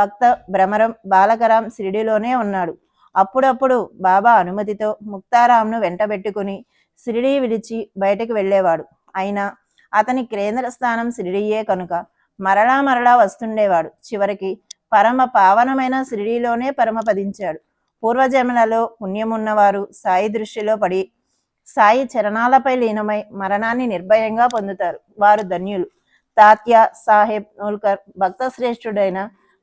భక్త భ్రమరం బాలకరాం షిరిడిలోనే ఉన్నాడు. అప్పుడప్పుడు బాబా అనుమతితో ముక్తారాంను వెంటబెట్టుకుని షిరిడి విడిచి బయటకు వెళ్ళేవాడు. అయినా అతని కేంద్ర స్థానం షిరిడియే కనుక మరలా మరలా వస్తుండేవాడు. చివరికి పరమ పావనమైన షిరిడీలోనే పరమపదించాడు పూర్వజన్మలలో పుణ్యమున్నవారు సాయి దృష్టిలో పడి సాయి చరణాలపై లీనమై మరణాన్ని నిర్భయంగా పొందుతారు. వారు ధన్యులు. తాత్య సాహెబ్ నూల్కర్ భక్త శ్రేష్ఠుడైన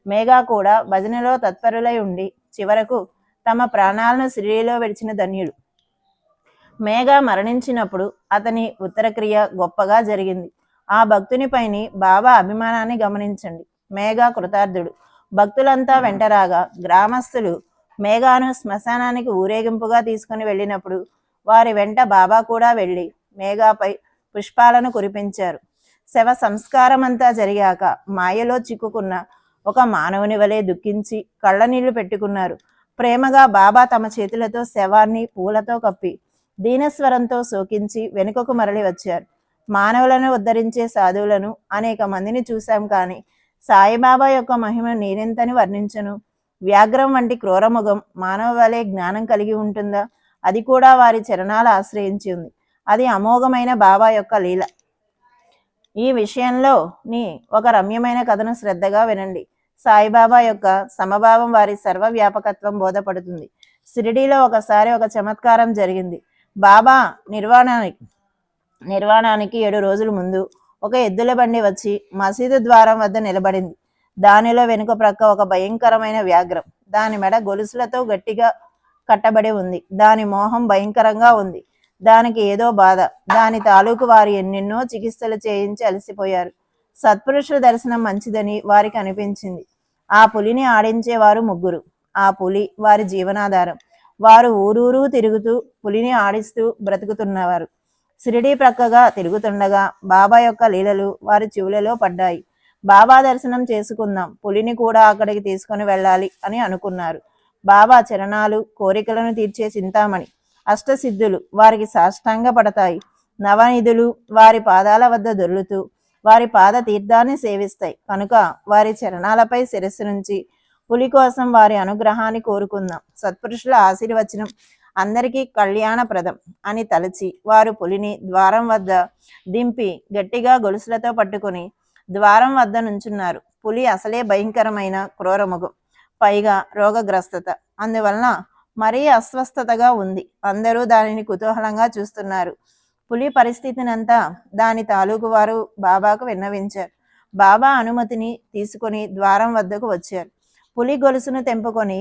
మేఘా కూడా భజనలో తత్పరులై ఉండి చివరకు తమ ప్రాణాలను శ్రీలో విడిచిన ధన్యుడు. మేఘా మరణించినప్పుడు అతని ఉత్తరక్రియ గొప్పగా జరిగింది. ఆ భక్తునిపైని బాబా అభిమానాన్ని గమనించండి. మేఘా కృతార్థుడు. భక్తులంతా వెంటరాగా గ్రామస్తులు మేఘాను శ్మశానానికి ఊరేగింపుగా తీసుకుని వెళ్ళినప్పుడు వారి వెంట బాబా కూడా వెళ్ళి మేఘాపై పుష్పాలను కురిపించారు. శవ సంస్కారం అంతా జరిగాక మాయలో చిక్కుకున్న ఒక మానవుని వలె దుఃఖించి కళ్ళనీళ్ళు పెట్టుకున్నారు. ప్రేమగా బాబా తమ చేతులతో శవాన్ని పూలతో కప్పి దీనస్వరంతో శోకించి వెనుకకు మరలి వచ్చారు. మానవులను ఉద్ధరించే సాధువులను అనేక మందిని చూశాం కానీ సాయిబాబా యొక్క మహిమ నేనెంతని వర్ణించను? వ్యాఘ్రం వంటి క్రూరముఖం మానవ వలె జ్ఞానం కలిగి ఉంటుందా? అది కూడా వారి చరణాలు ఆశ్రయించి ఉంది. అది అమోఘమైన బాబా యొక్క లీల. ఈ విషయంలో నీ ఒక రమ్యమైన కథను శ్రద్ధగా వినండి. సాయిబాబా యొక్క సమభావం వారి సర్వ వ్యాపకత్వం బోధపడుతుంది. షిరిడీలో ఒకసారి ఒక చమత్కారం జరిగింది. బాబా నిర్వాణానికి నిర్వాణానికి ఏడు రోజుల ముందు ఒక ఎద్దుల బండి వచ్చి మసీదు ద్వారం వద్ద నిలబడింది. దానిలో వెనుక ప్రక్క ఒక భయంకరమైన వ్యాఘ్రం. దాని మెడ గొలుసులతో గట్టిగా కట్టబడి ఉంది. దాని మోహం భయంకరంగా ఉంది. దానికి ఏదో బాధ. దాని తాలూకు వారు ఎన్నెన్నో చికిత్సలు చేయించి అలసిపోయారు. సత్పురుషుల దర్శనం మంచిదని వారికి అనిపించింది. ఆ పులిని ఆడించేవారు ముగ్గురు. ఆ పులి వారి జీవనాధారం. వారు ఊరూరు తిరుగుతూ పులిని ఆడిస్తూ బ్రతుకుతున్నవారు. షిరిడీ ప్రక్కగా తిరుగుతుండగా బాబా యొక్క లీలలు వారి చెవులలో పడ్డాయి. బాబా దర్శనం చేసుకుందాం పులిని కూడా అక్కడికి తీసుకొని వెళ్ళాలి అని అనుకున్నారు. బాబా చరణాలు కోరికలను తీర్చే చింతామణి అష్టసిద్ధులు వారికి సాష్టాంగ పడతాయి నవనిధులు వారి పాదాల వద్ద దొర్లుతూ వారి పాద తీర్థాన్ని సేవిస్తాయి. కనుక వారి చరణాలపై శిరస్సు నుంచి పులి కోసం వారి అనుగ్రహాన్ని కోరుకుందాం. సత్పురుషుల ఆశీర్వచనం అందరికీ కళ్యాణప్రదం అని తలచి వారు పులిని ద్వారం వద్ద దింపి గట్టిగా గొలుసులతో పట్టుకుని ద్వారం వద్ద నుంచున్నారు. పులి అసలే భయంకరమైన క్రూరముఖం పైగా రోగగ్రస్తత. అందువలన మరీ అస్వస్థతగా ఉంది. అందరూ దానిని కుతూహలంగా చూస్తున్నారు. పులి పరిస్థితినంతా దాని తాలూకు వారు బాబాకు విన్నవించారు. బాబా అనుమతిని తీసుకొని ద్వారం వద్దకు వచ్చారు. పులి గొలుసును తెంపుకొని